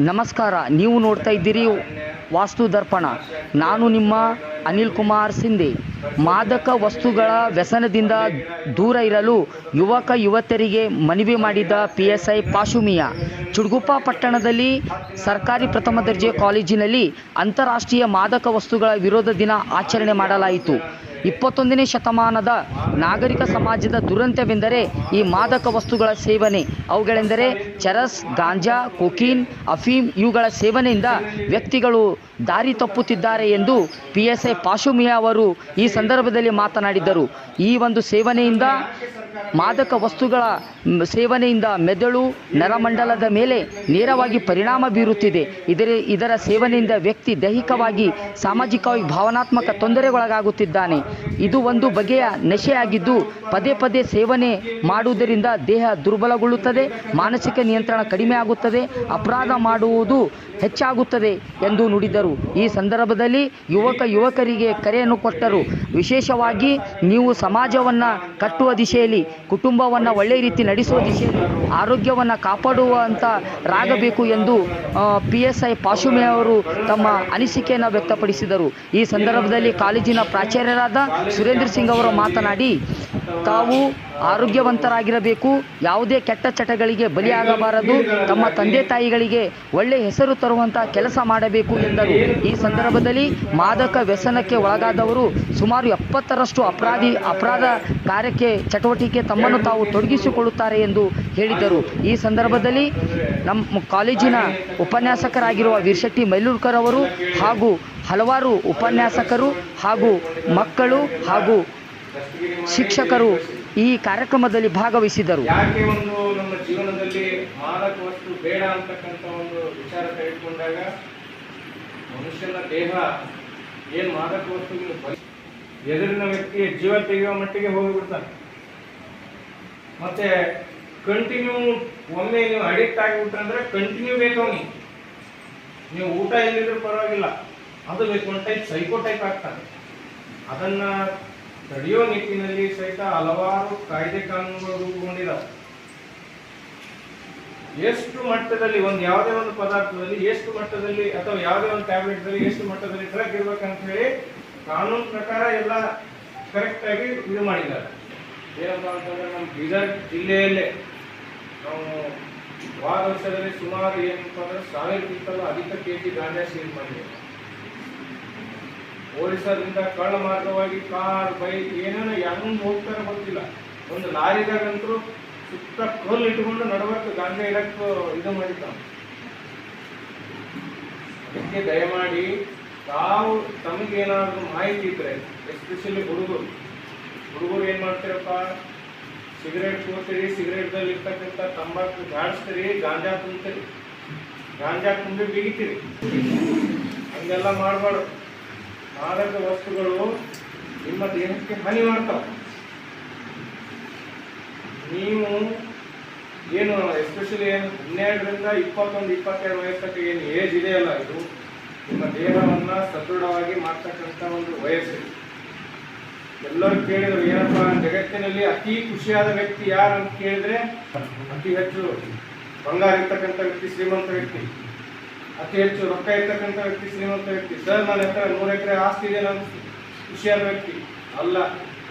ನಮಸ್ಕಾರ ನೀವು ನೋಡ್ತಾ ಇದ್ದೀರಿ ವಾಸ್ತು ದರ್ಪಣ ನಾನು ನಿಮ್ಮ ಅನಿಲ್ ಕುಮಾರ್ ಸಿಂಧೆ. ಮಾದಕ ವಸ್ತುಗಳ ವ್ಯಸನದಿಂದ ದೂರ ಇರಲು ಯುವಕ ಯುವತಿಯರಿಗೆ ಮನವಿ ಮಾಡಿದ ಪಿ ಎಸ್ ಐ ಪಾಶುಮಿಯಾ. ಚುಡ್ಗುಪ್ಪ ಪಟ್ಟಣದಲ್ಲಿ ಸರ್ಕಾರಿ ಪ್ರಥಮ ದರ್ಜೆ ಕಾಲೇಜಿನಲ್ಲಿ ಅಂತಾರಾಷ್ಟ್ರೀಯ ಮಾದಕ ವಸ್ತುಗಳ ವಿರೋಧ ದಿನ ಆಚರಣೆ ಮಾಡಲಾಯಿತು. ಇಪ್ಪತ್ತೊಂದನೇ ಶತಮಾನದ ನಾಗರಿಕ ಸಮಾಜದ ದುರಂತವೆಂದರೆ ಈ ಮಾದಕ ವಸ್ತುಗಳ ಸೇವನೆ. ಅವುಗಳೆಂದರೆ ಚರಸ್, ಗಾಂಜಾ, ಕೊಕೀನ್, ಅಫೀಮ್ ಇವುಗಳ ಸೇವನೆಯಿಂದ ವ್ಯಕ್ತಿಗಳು ದಾರಿ ತಪ್ಪುತ್ತಿದ್ದಾರೆ ಎಂದು ಪಿ ಎಸ್ ಐ ಪಾಶುಮಿಯಾ ಅವರು ಈ ಸಂದರ್ಭದಲ್ಲಿ ಮಾತನಾಡಿದ್ದರು. ಈ ಒಂದು ಸೇವನೆಯಿಂದ ಮಾದಕ ವಸ್ತುಗಳ ಸೇವನೆಯಿಂದ ಮೆದುಳು, ನರಮಂಡಲದ ಮೇಲೆ ನೇರವಾಗಿ ಪರಿಣಾಮ ಬೀರುತ್ತಿದೆ. ಇದರ ಇದರ ಸೇವನೆಯಿಂದ ವ್ಯಕ್ತಿ ದೈಹಿಕವಾಗಿ, ಸಾಮಾಜಿಕವಾಗಿ ಭಾವನಾತ್ಮಕ ತೊಂದರೆಗೊಳಗಾಗುತ್ತಿದ್ದಾನೆ. ಇದು ಒಂದು ಬಗೆಯ ನಶೆಯಾಗಿದ್ದು, ಪದೇ ಪದೇ ಸೇವನೆ ಮಾಡುವುದರಿಂದ ದೇಹ ದುರ್ಬಲಗೊಳ್ಳುತ್ತದೆ, ಮಾನಸಿಕ ನಿಯಂತ್ರಣ ಕಡಿಮೆ ಆಗುತ್ತದೆ, ಅಪರಾಧ ಮಾಡುವುದು ಹೆಚ್ಚಾಗುತ್ತದೆ ಎಂದು ನುಡಿದರು. ಈ ಸಂದರ್ಭದಲ್ಲಿ ಯುವಕ ಯುವಕ ಯುವಕರಿಗೆ ಕರೆಯನ್ನು ಕೊಟ್ಟರು. ವಿಶೇಷವಾಗಿ ನೀವು ಸಮಾಜವನ್ನು ಕಟ್ಟುವ ದಿಶೆಯಲ್ಲಿ, ಕುಟುಂಬವನ್ನು ಒಳ್ಳೆಯ ರೀತಿ ನಡೆಸುವ ದಿಶೆಯಲ್ಲಿ ಆರೋಗ್ಯವನ್ನು ಕಾಪಾಡುವಂಥ ರಾಗಬೇಕು ಎಂದು ಪಿ ಎಸ್ ಐ ಪಾಶುಮೆ ಅವರು ತಮ್ಮ ಅನಿಸಿಕೆಯನ್ನು ವ್ಯಕ್ತಪಡಿಸಿದರು. ಈ ಸಂದರ್ಭದಲ್ಲಿ ಕಾಲೇಜಿನ ಪ್ರಾಚಾರ್ಯರಾದ ಸುರೇಂದ್ರ ಸಿಂಗ್ ಅವರು ಮಾತನಾಡಿ ತಾವು ಆರೋಗ್ಯವಂತರಾಗಿರಬೇಕು. ಯಾವುದೇ ಕೆಟ್ಟ ಚಟಗಳಿಗೆ ಬಲಿಯಾಗಬಾರದು. ತಮ್ಮ ತಂದೆ ತಾಯಿಗಳಿಗೆ ಒಳ್ಳೆ ಹೆಸರು ತರುವಂಥ ಕೆಲಸ ಮಾಡಬೇಕು ಎಂದರು. ಈ ಸಂದರ್ಭದಲ್ಲಿ ಮಾದಕ ವ್ಯಸನಕ್ಕೆ ಒಳಗಾದವರು ಸುಮಾರು ಎಪ್ಪತ್ತರಷ್ಟು ಅಪರಾಧಿ, ಅಪರಾಧ ಕಾರ್ಯಕ್ಕೆ ಚಟುವಟಿಕೆ ತಮ್ಮನ್ನು ತಾವು ತೊಡಗಿಸಿಕೊಳ್ಳುತ್ತಾರೆ ಎಂದು ಹೇಳಿದರು. ಈ ಸಂದರ್ಭದಲ್ಲಿ ನಮ್ಮ ಕಾಲೇಜಿನ ಉಪನ್ಯಾಸಕರಾಗಿರುವ ವೀರಶೆಟ್ಟಿ ಮೈಲೂರ್ಕರ್ ಅವರು ಹಾಗೂ ಹಲವಾರು ಉಪನ್ಯಾಸಕರು ಹಾಗೂ ಮಕ್ಕಳು ಹಾಗೂ ಶಿಕ್ಷಕರು ಈ ಕಾರ್ಯಕ್ರಮದಲ್ಲಿ ಭಾಗವಹಿಸಿದರು ಯಾಕೆ ಒಂದು ನಮ್ಮ ಜೀವನದಲ್ಲಿ ಮಾದಕ ವಸ್ತು ಬೇಡ ಅಂತಕ್ಕಂಥ ಒಂದು ವಿಚಾರ ಮನುಷ್ಯನ ದೇಹ ಏನು ವಸ್ತುಗಳು ಎದುರಿನ ವ್ಯಕ್ತಿಯ ಜೀವ ತೆಗೆಯುವ ಮಟ್ಟಿಗೆ ಹೋಗಿಬಿಡ್ತಾನೆ. ಮತ್ತೆ ಕಂಟಿನ್ಯೂ ಒಮ್ಮೆ ನೀವು ಅಡಿಕ್ಟ್ ಆಗಿಬಿಟ್ರಂದ್ರೆ ಕಂಟಿನ್ಯೂ ಬೇಕು ನೀವು ಊಟ ಎಲ್ಲಿದ್ರು ಪರವಾಗಿಲ್ಲ. ಅದು ಬೇಕು ಒಂದು ಟೈಪ್ ಸೈಕೋ ಟೈಪ್ ಆಗ್ತಾನೆ. ಅದನ್ನ ತಡೆಯೋ ನಿಟ್ಟಿನಲ್ಲಿ ಸಹಿತ ಹಲವಾರು ಕಾಯ್ದೆ ಕಾನೂನುಗಳು ರೂಪುಗೊಂಡಿದ್ದಾವೆ ಎಷ್ಟು ಮಟ್ಟದಲ್ಲಿ ಒಂದು ಯಾವುದೇ ಒಂದು ಪದಾರ್ಥದಲ್ಲಿ, ಎಷ್ಟು ಮಟ್ಟದಲ್ಲಿ ಅಥವಾ ಯಾವುದೇ ಒಂದು ಟ್ಯಾಬ್ಲೆಟ್ ಅಲ್ಲಿ ಎಷ್ಟು ಮಟ್ಟದಲ್ಲಿ ಡ್ರಗ್ ಇರ್ಬೇಕಂತ ಹೇಳಿ ಕಾನೂನು ಪ್ರಕಾರ ಎಲ್ಲ ಕರೆಕ್ಟ್ ಆಗಿ ಇದು ಮಾಡಿದ್ದಾರೆ. ಏನಪ್ಪ ಅಂತಂದ್ರೆ ನಮ್ಮ ಬೀದರ್ ಜಿಲ್ಲೆಯಲ್ಲೇ ನಾವು ವಾರ ವರ್ಷದಲ್ಲಿ ಸುಮಾರು ಏನಪ್ಪ ಅಂದ್ರೆ ಸಾವಿರಕ್ಕಿಂತಲೂ ಅಧಿಕ ಕೆ ಜಿ ಗಾಂಜಾ ಸೀಲ್ ಮಾಡಿದ್ದೇವೆ. ಓಡಿಸೋದ್ರಿಂದ ಕಳ್ಳ ಮಾರ್ಗವಾಗಿ ಕಾರ್, ಬೈಕ್, ಏನೇನೋ ಯಾರು ಹೋಗ್ತಾರೆ ಗೊತ್ತಿಲ್ಲ. ಒಂದು ಲಾರಿದಾಗಂತೂ ಸುತ್ತ ಕಲ್ಲು ಇಟ್ಕೊಂಡು ನಡಬೇಕು ಗಾಂಜಾ ಇಡಕ್ಕೆ ಇದು ಮಾಡಿದ್ದಾವೆ ಅದಕ್ಕೆ ದಯಮಾಡಿ ತಾವು ತಮಗೇನಾದರೂ ಮಾಹಿತಿ ಇದ್ರೆ ಎಸ್ಪೆಷಲಿ ಹುಡುಗರು. ಹುಡುಗರು ಏನ್ ಮಾಡ್ತೀರಪ್ಪ? ಸಿಗರೇಟ್ ಕೂರ್ತೀರಿ ಸಿಗರೇಟ್ದಲ್ಲಿ ಇರ್ತಕ್ಕಂಥ ತಂಬಾಕು ಜಾಡಿಸ್ತೀರಿ ಗಾಂಜಾ ತುಂಬ್ತೀರಿ ಗಾಂಜಾ ತುಂಬಿ ಬಿಗಿತೀರಿ. ಹಂಗೆಲ್ಲ ಮಾಡಬಾರ್ದು. ಮಾದಕ ವಸ್ತುಗಳು ನಿಮ್ಮ ದೇಹಕ್ಕೆ ಹಾನಿ ಮಾಡ್ತಾವೆ. ನೀವು ಏನು ಎಸ್ಪೆಷಲಿ ಹನ್ನೆರಡರಿಂದ ಇಪ್ಪತ್ತೊಂದು ಇಪ್ಪತ್ತೆರಡು ವಯಸ್ಸಕ್ಕೆ ಏನು ಏಜ್ ಇದೆಯಲ್ಲ ಇದು, ನಿಮ್ಮ ದೇಹವನ್ನ ಸದೃಢವಾಗಿ ಮಾಡ್ತಕ್ಕಂಥ ಒಂದು ವಯಸ್ಸು. ಎಲ್ಲರೂ ಕೇಳಿದ್ರು, ಏನಪ್ಪ, ಜಗತ್ತಿನಲ್ಲಿ ಅತಿ ಖುಷಿಯಾದ ವ್ಯಕ್ತಿ ಯಾರು ಅಂತ ಕೇಳಿದ್ರೆ, ಅತಿ ಹೆಚ್ಚು ಬಂಗಾರ ಇರ್ತಕ್ಕಂಥ ವ್ಯಕ್ತಿ, ಶ್ರೀಮಂತ ವ್ಯಕ್ತಿ. ಅತಿ ಹೆಚ್ಚು ರೊಕ್ಕ ಇರ್ತಕ್ಕಂಥ ವ್ಯಕ್ತಿ ಶ್ರೀಮಂತ ವ್ಯಕ್ತಿ. ಸರ್ ನನ್ನ ಹತ್ರ ನೂರು ಎಕರೆ ಆಸ್ತಿ ಇದೆ ನಾನು ಖುಷಿಯಾದ ವ್ಯಕ್ತಿ. ಅಲ್ಲ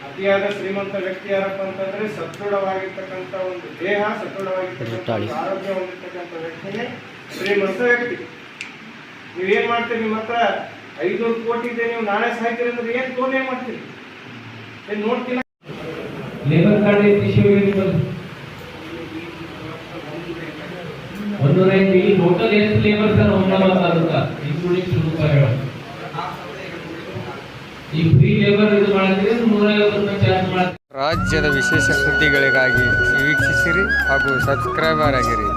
ಅತಿಯಾದ ಶ್ರೀಮಂತ ವ್ಯಕ್ತಿ ಯಾರಪ್ಪ ಅಂತಂದ್ರೆ ಸದೃಢವಾಗಿರ್ತಕ್ಕಂಥ ಒಂದು ದೇಹ ಸದೃಢವಾಗಿರ್ತಕ್ಕಂಥ ಒಂದು ಆರೋಗ್ಯ ಹೊಂದಿರ್ತಕ್ಕಂಥ ವ್ಯಕ್ತಿನೇ ಶ್ರೀಮಂತ ವ್ಯಕ್ತಿ. ನೀವೇನ್ ಮಾಡ್ತೀರಿ ನಿಮ್ಮ ಹತ್ರ? ಐನೂರು ಕೋಟಿ ಇದೆ ನೀವು ನಾಳೆ ಸಾಯ್ತೀರಿ ಅಂದ್ರೆ ಏನ್ ತೋನೇ ಮಾಡ್ತೀರಿ? ಏನ್ ನೋಡ್ತೀನಿ ಲೇಬರ್ ಕಾರ್ಡ್ ಎಷ್ಟು ಟೋಟಲ್ ಎಷ್ಟು ಲೇಬರ್ ಸರ್ ರಾಜ್ಯದ ವಿಶೇಷ ಸುದ್ದಿಗಳಿಗಾಗಿ ವೀಕ್ಷಿಸಿರಿ ಹಾಗೂ ಸಬ್ಸ್ಕ್ರೈಬರ್ ಆಗಿರಿ.